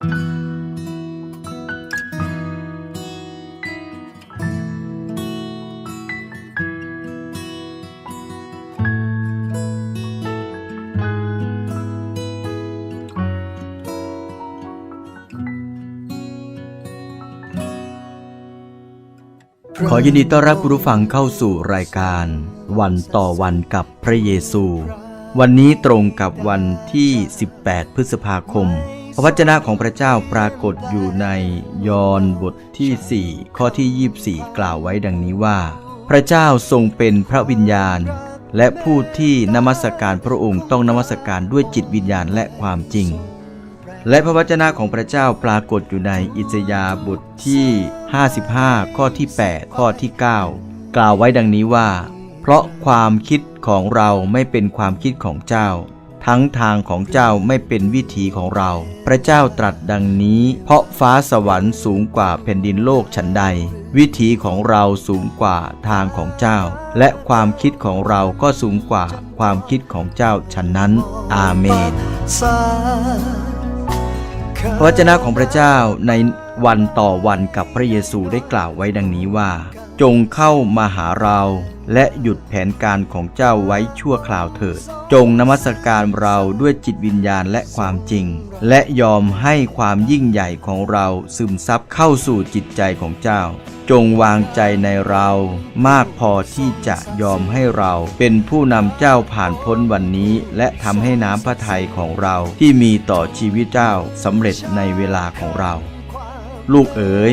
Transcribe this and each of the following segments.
ขอยินดีต้อนรับคุณผู้ฟังเข้าสู่รายการ วันต่อวันกับพระเยซู วันนี้ตรงกับวันที่ 18 พฤษภาคม พระวจนะของพระเจ้าปรากฏอยู่ในยอห์นบทที่ 4 ข้อที่ 24 กล่าวไว้ดังนี้ว่า พระเจ้าทรงเป็นพระวิญญาณ และผู้ที่นมัสการพระองค์ต้องนมัสการด้วยจิตวิญญาณและความจริง และพระวจนะของพระเจ้าปรากฏอยู่ในอิสยาห์บทที่ 55 ข้อที่ 8 ข้อที่ 9 กล่าวไว้ดังนี้ว่า เพราะความคิดของเราไม่เป็นความคิดของเจ้า ทั้งทางของเจ้าไม่เป็นวิถีของเรา พระเจ้าตรัสดังนี้ เพราะฟ้าสวรรค์สูงกว่าแผ่นดินโลกฉันใด วิถีของเราสูงกว่าทางของเจ้า และความคิดของเราก็สูงกว่าความคิดของเจ้าฉันนั้น อาเมน พระวจนะของพระเจ้าในวันต่อวันกับพระเยซูได้กล่าวไว้ดังนี้ว่า จงเข้ามาหาเรา และหยุดแผนการของเจ้าไว้ชั่วคราวเถิด จงนมัสการเราด้วยจิตวิญญาณและความจริง และยอมให้ความยิ่งใหญ่ของเราซึมซับเข้าสู่จิตใจของเจ้า จงวางใจในเรามากพอที่จะยอมให้เราเป็นผู้นำเจ้าผ่านพ้นวันนี้ และทำให้น้ำพระทัยของเราที่มีต่อชีวิตเจ้าสำเร็จในเวลาของเรา ลูกเอ๋ย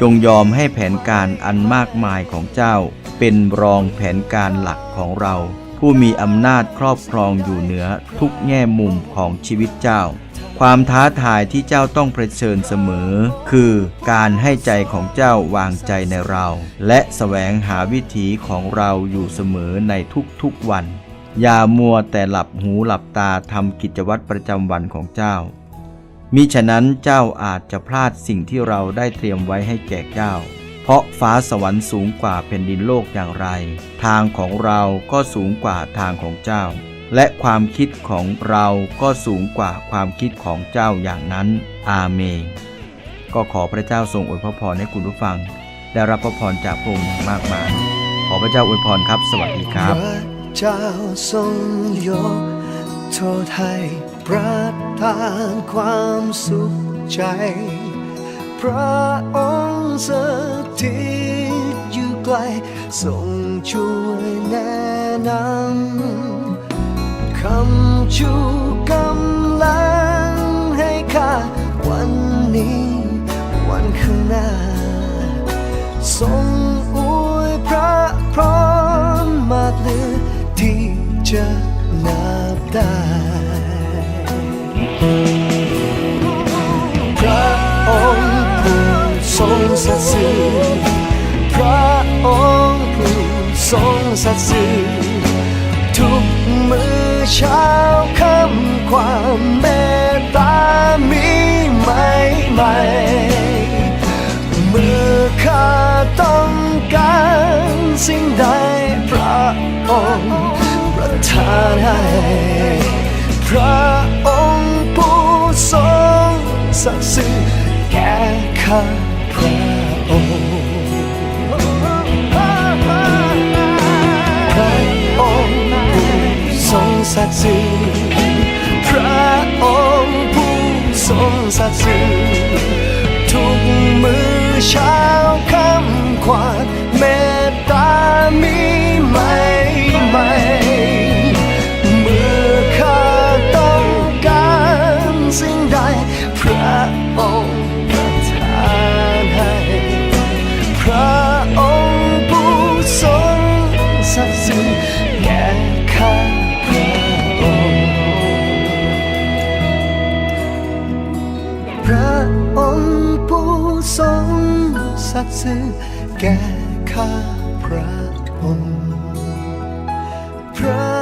จงยอมให้แผนการอันมากมายของเจ้า เป็นรองแผนการหลักของเรา ผู้มีอำนาจครอบครองอยู่เหนือทุกแง่มุมของชีวิตเจ้า ความท้าทายที่เจ้าต้องเผชิญเสมอ คือการให้ใจของเจ้าวางใจในเรา และแสวงหาวิถีของเราอยู่เสมอในทุกๆวัน อย่ามัวแต่หลับหูหลับตาทำกิจวัตรประจำวันของเจ้า มิฉะนั้นเจ้าอาจจะพลาดสิ่งที่เราได้เตรียมไว้ให้แก่เจ้า เพราะฟ้าสวรรค์สูงกว่าแผ่นดินโลกอย่างไร ทางของเราก็สูงกว่าทางของเจ้า และความคิดของเราก็สูงกว่าความคิดของเจ้าอย่างนั้น อาเมน ก็ขอพระเจ้าทรงอวยพระพรให้คุณผู้ฟัง ได้รับพระพรจากพระองค์อย่างมากมาย ขอพระเจ้าอวยพรครับ สวัสดีครับพระเจ้าทรงยกโทษให้ ประทานความสุขใจ พระองค์สถิตอยู่ไกลทรงช่วยแนะนำคำชูกำลังให้ข้าวันนี้ วันข้างหน้า ทรงอวยพระพรมาเหลือที่จะนับได้ สัตย์ซื่อพระองค์ผู้ทรงสัตย์ซื่อทุกมือเช้าคำความเมตตามีใหม่ใหม่เมื่อข้าต้องการสิ่งใดพระองค์ประทานให้พระองค์ผู้ทรงสัตย์ซื่อแก่ข้า สัตย์ซื่อพระองค์ผู้ทรงสัตย์ซื่อทุกมือเช้าคำควาน ดซื้อแก่ข้าพระองค์พระ